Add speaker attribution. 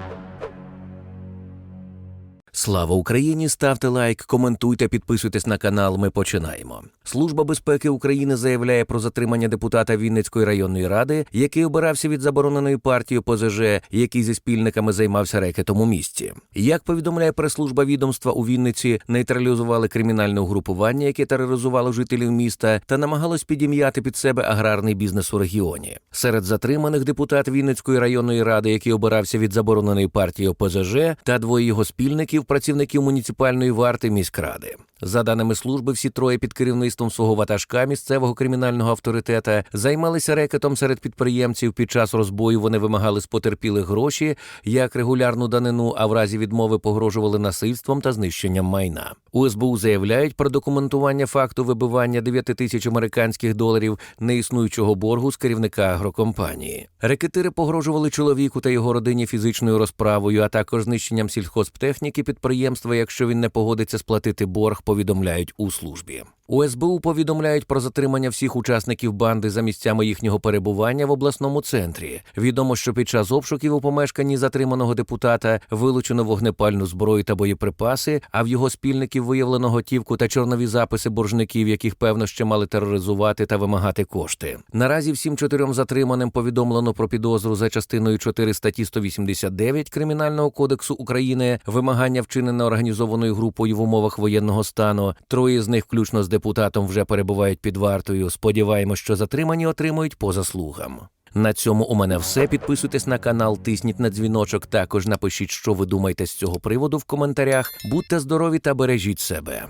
Speaker 1: you Слава Україні! Ставте лайк, коментуйте, підписуйтесь на канал. Ми починаємо. Служба безпеки України заявляє про затримання депутата Вінницької районної ради, який обирався від забороненої партії ОПЗЖ, який зі спільниками займався рекетом у місті. Як повідомляє прес-служба відомства у Вінниці, нейтралізували кримінальне угрупування, яке тероризувало жителів міста, та намагалось підім'яти під себе аграрний бізнес у регіоні. Серед затриманих депутат Вінницької районної ради, який обирався від забороненої партії ОПЗЖ, та двоє його спільників, працівників муніципальної варти міськради. За даними служби, всі троє під керівництвом свого ватажка місцевого кримінального авторитета займалися рекетом серед підприємців. Під час розбою вони вимагали з потерпілих гроші як регулярну данину, а в разі відмови погрожували насильством та знищенням майна. У СБУ заявляють про документування факту вибивання 9 тисяч американських доларів неіснуючого боргу з керівника агрокомпанії. Рекетири погрожували чоловіку та його родині фізичною розправою, а також знищенням сільхозтехніки підприємства, якщо він не погодиться сплатити борг повідомляють у службі. У СБУ повідомляють про затримання всіх учасників банди за місцями їхнього перебування в обласному центрі. Відомо, що під час обшуків у помешканні затриманого депутата вилучено вогнепальну зброю та боєприпаси, а в його спільників виявлено готівку та чорнові записи боржників, яких певно ще мали тероризувати та вимагати кошти. Наразі всім чотирьом затриманим повідомлено про підозру за частиною 4 статті 189 Кримінального кодексу України вимагання вчинене організованою групою в умовах воєнного стану. Троє з них, включно з депутатом, вже перебувають під вартою. Сподіваємось, що затримані отримують по заслугам. На цьому у мене все. Підписуйтесь на канал, тисніть на дзвіночок. Також напишіть, що ви думаєте з цього приводу в коментарях. Будьте здорові та бережіть себе.